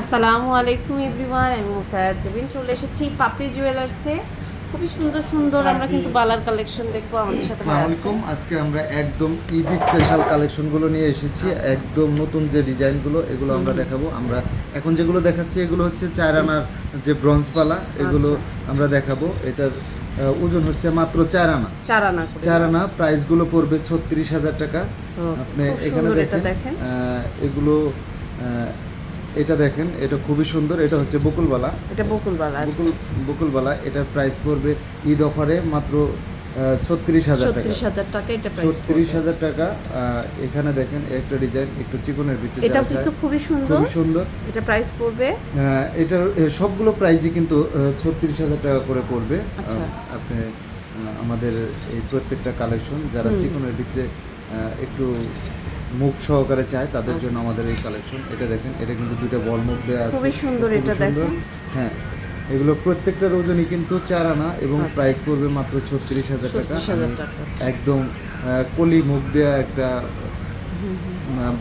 আসসালামু আলাইকুম এভরিওয়ান আমি মুসারাত জবিন। চলে এসেছি পাপড়ি জুয়েলার্সে। খুবই সুন্দর সুন্দর আমরা কিন্তু বালার কালেকশন দেখব আমাদের সাথে আসসালামু আলাইকুম। আজকে আমরা একদম ঈদ স্পেশাল কালেকশনগুলো নিয়ে এসেছি। একদম নতুন যে ডিজাইনগুলো এগুলো আমরা দেখাবো। আমরা এখন যেগুলো দেখাচ্ছি এগুলো হচ্ছে চার আনার যে ব্রঞ্জ পালা এগুলো আমরা দেখাবো। এটার ওজন হচ্ছে মাত্র চার আনা চার আনা চার আনা প্রাইসগুলো পড়বে ছত্রিশ হাজার টাকা। আপনি এখানে দেখেন। এগুলো এটা দেখেন এটা খুবই সুন্দর। এটা হচ্ছে বকুলবালা। এটা বকুল বালা বকুল বকুলবালা এটার প্রাইস পড়বে ঈদ অফারে মাত্র ছত্রিশ হাজার টাকা। ছত্রিশ হাজার টাকা এখানে দেখেন একটা ডিজাইন একটু চিকনের ভিতরে কিন্তু খুবই সুন্দর। খুবই সুন্দর। এটা প্রাইস পড়বে। এটার সবগুলো প্রাইসই কিন্তু ছত্রিশ হাজার টাকা করে পড়বে। আচ্ছা। আপনি আমাদের এই প্রত্যেকটা কালেকশন যারা চিকনের ভিতরে একটু মুখ সহকারে চায় তাদের জন্য আমাদের এই কালেকশন এটা দেখেন এটা কিন্তু দুইটা বল মুখ দেওয়া আছে। খুবই সুন্দর এটা দেখেন। হ্যাঁ এগুলো প্রত্যেকটার ওজনই কিন্তু চার আনা এবং আচ্ছা। প্রাইস পড়বে মাত্র ছত্রিশ হাজার টাকা। 36,000 আমি টাকা। একদম কলি মুখ দেওয়া একটা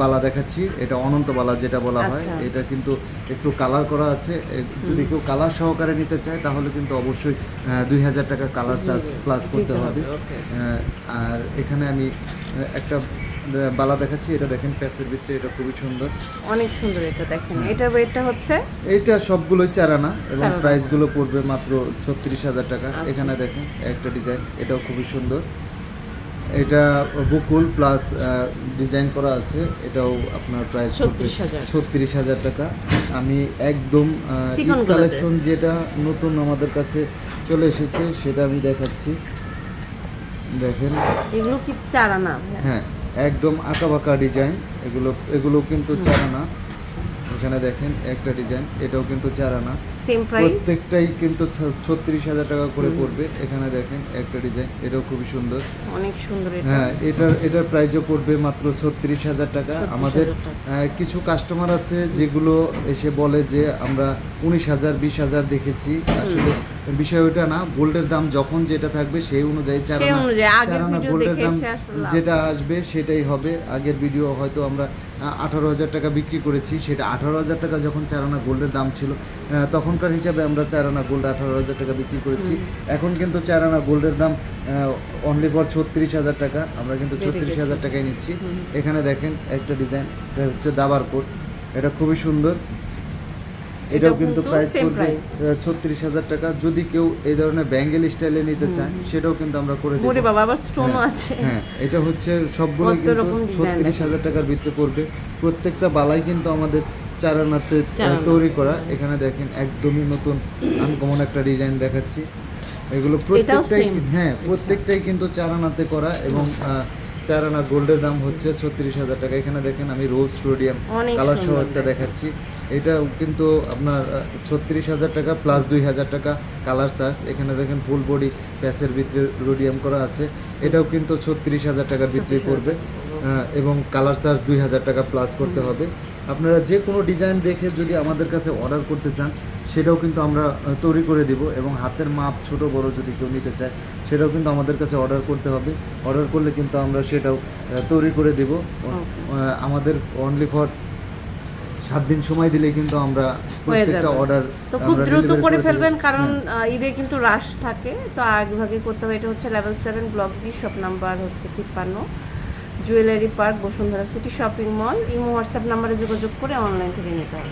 বালা দেখাচ্ছি। এটা অনন্ত বালা যেটা বলা হয়। আচ্ছা। এটা কিন্তু একটু কালার করা আছে। যদি কেউ কালার সহকারে নিতে চায় তাহলে কিন্তু অবশ্যই দুই হাজার টাকা কালার চার্জ প্লাস করতে হবে আর এখানে আমি একটা বালা দেখাচ্ছি এটা দেখেন প্যাসের ভিতরে এটা খুবই সুন্দর। অনেক সুন্দর এটা দেখেন। এটা ওয়েটটা হচ্ছে? এইটা সবগুলোই চারানা এবং। প্রাইসগুলো পড়বে মাত্র ছত্রিশ হাজার টাকা। আচ্ছা। এখানে দেখেন একটা ডিজাইন এটাও খুবই সুন্দর। এটা বকুল প্লাস ডিজাইন করা আছে এটাও আপনার প্রাইস 36,000 ছত্রিশ হাজার। টাকা। আমি একদম কালেকশন যেটা নতুন আমাদের কাছে চলে এসেছে সেটা আমি দেখাচ্ছি। দেখেন। এগুলো কি চার ভাইয়া? হ্যাঁ। একদম আঁকা বাঁকা ডিজাইন এগুলো এগুলো কিন্তু চারানা এখানে দেখেন একটা ডিজাইন এটাও কিন্তু সেম প্রাইস প্রত্যেকটাই কিন্তু ছত্রিশ হাজার টাকা করে পড়বে। এখানে দেখেন একটা ডিজাইন এটাও খুবই সুন্দর। অনেক সুন্দর এটা। হ্যাঁ এটার এটার প্রাইসও পড়বে মাত্র ছত্রিশ হাজার টাকা। আমাদের আহ, কিছু কাস্টমার আছে যেগুলো এসে বলে যে আমরা উনিশ হাজার বিশ হাজার দেখেছি। আসলে বিষয় ওটা না গোল্ডের দাম যখন যেটা থাকবে সেই অনুযায়ী চারানা চারানা গোল্ডের দাম যেটা আসবে সেটাই হবে। আগের ভিডিও হয়তো আমরা আঠারো হাজার টাকা বিক্রি করেছি সেটা আঠারো হাজার টাকা যখন চারানা গোল্ডের দাম ছিল তখনকার হিসাবে আমরা চারানা গোল্ড আঠারো হাজার টাকা বিক্রি করেছি। এখন কিন্তু চারানা গোল্ডের দাম অনলি ফর ছত্রিশ হাজার টাকা আমরা কিন্তু ছত্রিশ হাজার টাকায় নিচ্ছি। এখানে দেখেন একটা ডিজাইন এটা হচ্ছে দাবার কোট। এটা খুবই সুন্দর। এটাও কিন্তু প্রাইস পড়বে ছত্রিশ হাজার টাকা। যদি কেউ এই ধরনের ব্যাঙ্গেল স্টাইলে নিতে চায় সেটাও কিন্তু আমরা করে দেবো। বাবা আবার স্টোনও হ্যাঁ, আছে। হ্যাঁ এটা হচ্ছে সবগুলো কিন্তু ছত্রিশ হাজার টাকার ভিতরে পড়বে। প্রত্যেকটা বালাই কিন্তু আমাদের চারানাতে তৈরি করা। এখানে দেখেন একদমই নতুন আনকমন একটা ডিজাইন দেখাচ্ছি। এগুলো প্রত্যেকটাই হ্যাঁ প্রত্যেকটাই কিন্তু চারানাতে করা এবং আহ, চারানা গোল্ডের দাম হচ্ছে ছত্রিশ হাজার টাকা। এখানে দেখেন আমি রোজ স্টোডিয়াম কালার সহ একটা দেখাচ্ছি। এটাও কিন্তু আপনার ছত্রিশ হাজার টাকা প্লাস দুই হাজার টাকা কালার চার্জ এখানে দেখেন ফুল বডি প্যাচের ভিতরে রোডিয়াম করা আছে। এটাও কিন্তু ছত্রিশ হাজার টাকার ভিতরে 36,000 পড়বে এবং কালার চার্জ দুই হাজার টাকা প্লাস করতে হবে। আপনারা যে কোনো ডিজাইন দেখে যদি আমাদের কাছে অর্ডার করতে চান সেটাও কিন্তু আমরা তৈরি করে দিব এবং হাতের মাপ ছোট বড় যদি কেউ নিতে চায় সেটাও কিন্তু আমাদের কাছে অর্ডার করতে হবে। অর্ডার করলে কিন্তু আমরা সেটাও তৈরি করে দিব। আমাদের অনলি ফর সাত দিন সময় দিলে কিন্তু আমরা প্রত্যেকটা। অর্ডার তো খুব দ্রুত করে ফেলবেন কারণ ঈদে কিন্তু রাশ থাকে। তো আগে ভাগে করতে হবে। এটা হচ্ছে level seven block D shop number হচ্ছে তিপ্পান্ন। Jewellery park Bashundhara city shopping mall imo WhatsApp নাম্বারে যোগাযোগ করে অনলাইন থেকে নিতে হবে।